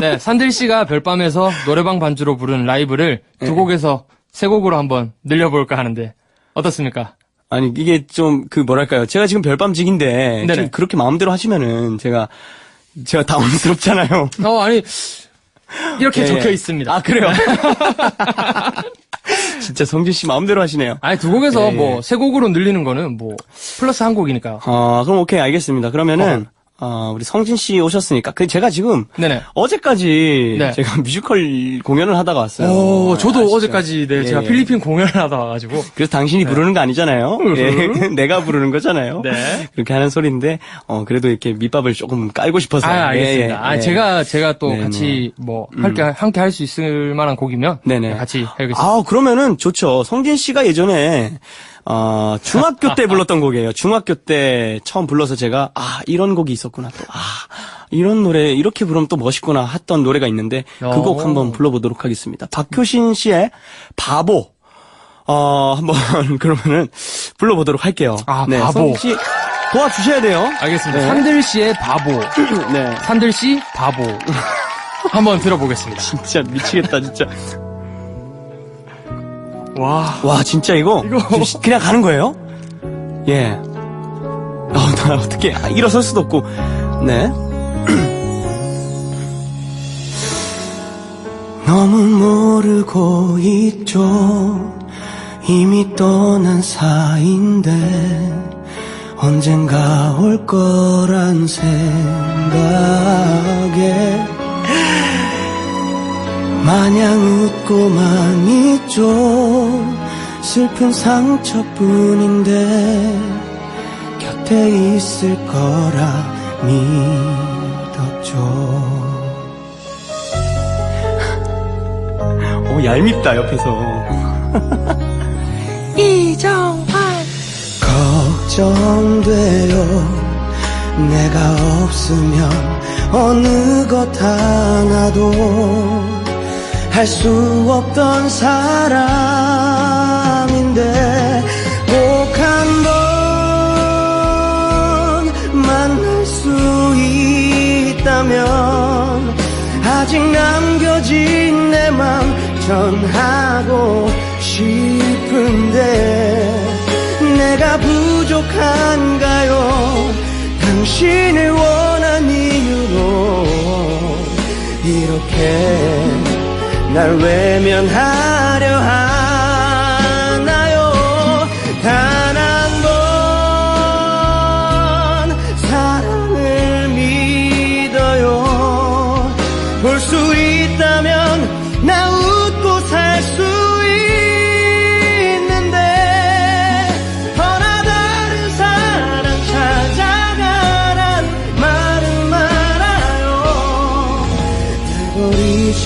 네, 산들 씨가 별밤에서 노래방 반주로 부른 라이브를 두 곡에서 세 곡으로 한번 늘려볼까 하는데 어떻습니까? 아니, 이게 좀, 그, 뭐랄까요. 제가 지금 별밤직인데, 네네. 그렇게 마음대로 하시면은, 제가, 제가 당황스럽잖아요. 어, 아니 이렇게 예, 적혀 예. 있습니다. 아, 그래요? 진짜 성진 씨 마음대로 하시네요. 아니 두 곡에서 예, 예. 뭐 세 곡으로 늘리는 거는 뭐 플러스 한 곡이니까. 아, 그럼 오케이, 알겠습니다. 그러면은, 어, 우리 성진 씨 오셨으니까. 그, 제가 지금, 네네. 어제까지 네. 제가 뮤지컬 공연을 하다가 왔어요. 오, 저도 아시죠? 어제까지 네, 예, 제가 예. 필리핀 공연을 하다 와가지고 그래서 당신이 부르는 거 아니잖아요. 예, 내가 부르는 거잖아요. 네. 그렇게 하는 소리인데, 어, 그래도 이렇게 밑밥을 조금 깔고 싶어서. 아, 알겠습니다. 예, 예, 아, 예. 제가, 제가 또 네, 같이 뭐, 함께, 함께 할 수 있을 만한 곡이면. 네네. 같이 해야겠습니다. 아, 그러면은 좋죠. 성진 씨가 예전에 어, 중학교 때 불렀던 곡이에요. 중학교 때 처음 불러서 제가 아, 이런 곡이 있었구나. 또 아, 이런 노래 이렇게 부르면 또 멋있구나 했던 노래가 있는데 그곡 오. 한번 불러보도록 하겠습니다. 박효신 씨의 바보. 어, 한번 그러면은 불러보도록 할게요. 아, 네, 바보. 씨 도와주셔야 돼요. 알겠습니다. 네. 산들 씨의 바보. 네. 산들 씨 바보. 한번 들어보겠습니다. 진짜 미치겠다, 진짜. 와. 와, 진짜 이거, 이거. 지금 그냥 가는 거예요? 예. 어, 나 어떻게 일어설 수도 없고, 네. 너무 모르고 있죠. 이미 떠난 사이인데, 언젠가 올 거란 생각에, 마냥 웃고만 있죠 슬픈 상처뿐인데 곁에 있을 거라 믿었죠. 오 얄밉다 옆에서. 이정환. 걱정돼요 내가 없으면 어느 것 하나도 할 수 없던 사람 남겨진 내 맘 전하고 싶은데 내가 부족한가요? 당신을 원한 이유로 이렇게 날 외면하려 하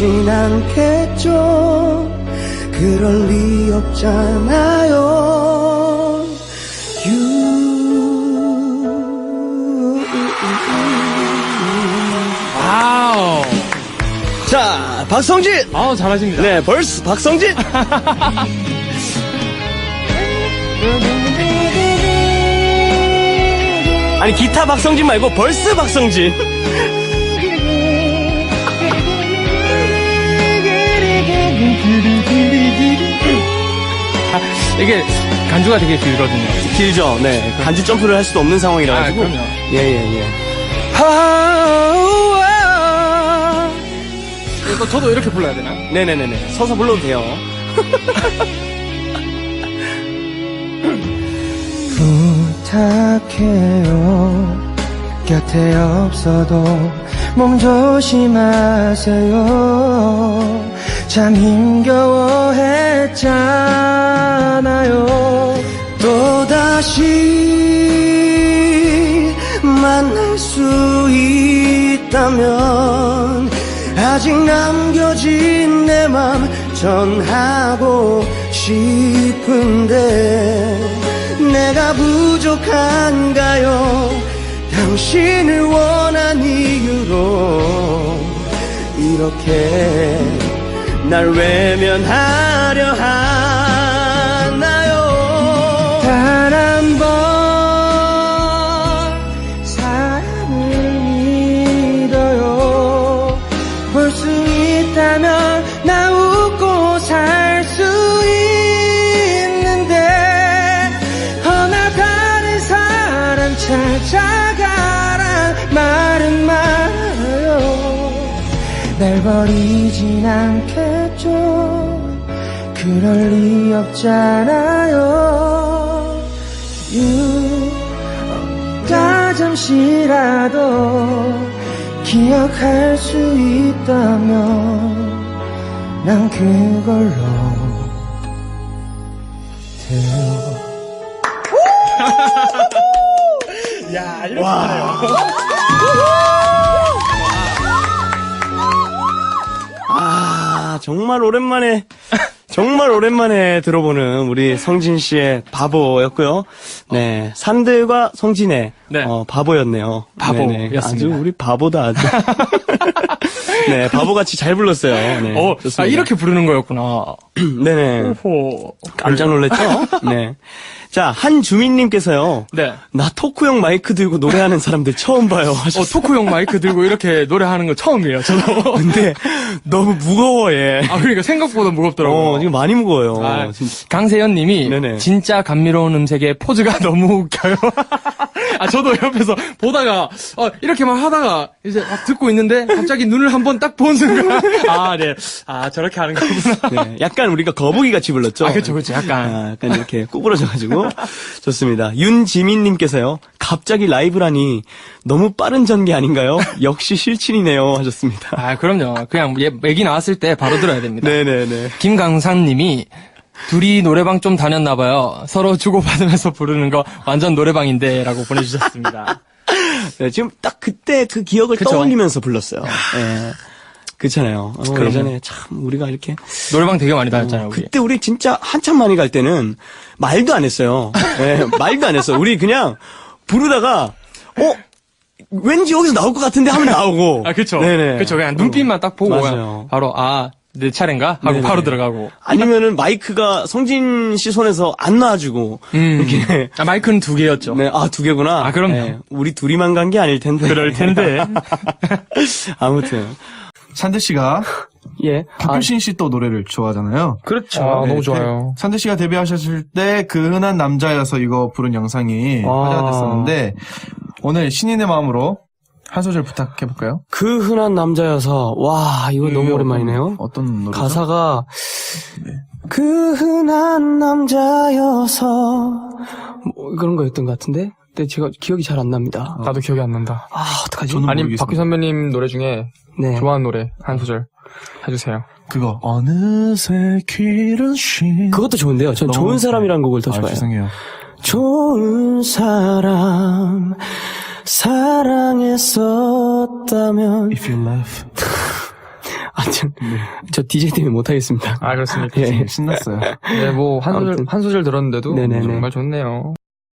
버리진 않겠죠. 그럴 리 없잖아요. 와우. 자 박성진. 아우, 잘하십니다. 네 벌스 박성진. 아니 기타 박성진 말고 벌스 박성진 이게 간주가 되게 길거든요. 길죠. 네. 간주 점프를 할 수도 없는 상황이라 아, 가지고. 그럼요. 예 예예. 또 저도 이렇게 불러야 되나? 네 네 네 네. 서서 불러도 돼요. 부탁해요 곁에 없어도 몸 조심하세요. 참 힘겨워했잖아요. 또다시 만날 수 있다면 아직 남겨진 내 맘 전하고 싶은데 내가 부족한가요 당신을 원한 이유로 이렇게 날 외면하려 하 날 버리진 않겠죠. 그럴 리 없잖아요. 유다 잠시라도 기억할 수 있다면 난 그걸로 돼요 아, 정말 오랜만에, 정말 오랜만에 들어보는 우리 성진 씨의 바보였고요. 네, 산들과 성진의 네. 어, 바보였네요. 바보였습니다. 아주 우리 바보다 아주. 네, 바보같이 잘 불렀어요. 네, 어, 좋습니다. 아, 이렇게 부르는 거였구나. 네네. 호. 깜짝 놀랐죠? 네. 자, 한 주민님께서요. 네. 나 토크용 마이크 들고 노래하는 사람들 처음 봐요. 어, 하셨어요. 토크용 마이크 들고 이렇게 노래하는 거 처음이에요, 저도. 근데 너무 무거워, 얘. 아, 그러니까 생각보다 무겁더라고요. 어, 지금 많이 무거워요. 아. 강세현 님이 네네. 진짜 감미로운 음색의 포즈가 너무 웃겨요. 아, 저도 옆에서 보다가, 어, 이렇게만 하다가 이제 막 듣고 있는데 갑자기 눈을 한번 딱 본 순간, 아, 네. 아, 저렇게 하는 거구나. 네, 약간 우리가 거북이 같이 불렀죠? 아, 그쵸, 그쵸. 약간. 아, 약간 이렇게 구부러져가지고. 좋습니다. 윤지민님께서요. 갑자기 라이브라니 너무 빠른 전개 아닌가요? 역시 실친이네요. 하셨습니다. 아, 그럼요. 그냥 얘, 얘기 나왔을 때 바로 들어야 됩니다. 네네네. 김강산 님이 둘이 노래방 좀 다녔나 봐요. 서로 주고받으면서 부르는 거 완전 노래방인데 라고 보내주셨습니다. 네, 지금 딱 그때 그 기억을 그쵸. 떠올리면서 불렀어요. 네. 그렇잖아요. 어, 그럼요. 예전에 참 우리가 이렇게 노래방 되게 많이 다녔잖아요, 우리. 그때 우리 진짜 한참 많이 갈 때는 말도 안 했어요. 네, 말도 안 했어요. 우리 그냥 부르다가 어 왠지 여기서 나올 것 같은데 하면 나오고. 아, 그쵸. 네네. 그쵸. 그냥 눈빛만 딱 보고 맞아요. 바로, 아, 내 차례인가? 하고 네네. 바로 들어가고. 아니면은 마이크가 성진 씨 손에서 안 놔주고 음. 이렇게 아, 마이크는 두 개였죠. 네, 아, 두 개구나. 아, 그럼요. 네, 우리 둘이만 간 게 아닐 텐데. 그럴 텐데. 아무튼. 산드 씨가 예. 박효신 씨 또 노래를 좋아하잖아요. 그렇죠. 아, 네, 너무 좋아요. 데- 산드 씨가 데뷔하셨을 때 그 흔한 남자여서 이거 부른 영상이 아. 화제가 됐었는데 오늘 신인의 마음으로 한 소절 부탁해 볼까요? 그 흔한 남자여서, 와, 이거 너무 오랜만이네요. 어떤 노래죠? 가사가, 그 흔한 남자여서, 뭐, 그런 거였던 것 같은데? 근데 제가 기억이 잘 안 납니다. 나도 기억이 안 난다. 아, 어떡하지? 저는 아니 모르겠습니다. 박규 선배님 노래 중에 네. 좋아하는 노래 한 소절 해주세요. 그거 어느새 길은 쉰 그것도 좋은데요. 전 너무 좋은 사람이라는 곡을 더 아, 좋아해요. 죄송해요. 좋은 사람, 사랑했었다면. If you love. 아, 참, 저 DJ 때문에 못하겠습니다. 아 그렇습니까? 예. 신났어요. 네, 뭐 한 소절 아무튼. 한 소절 들었는데도 네네네. 정말 좋네요.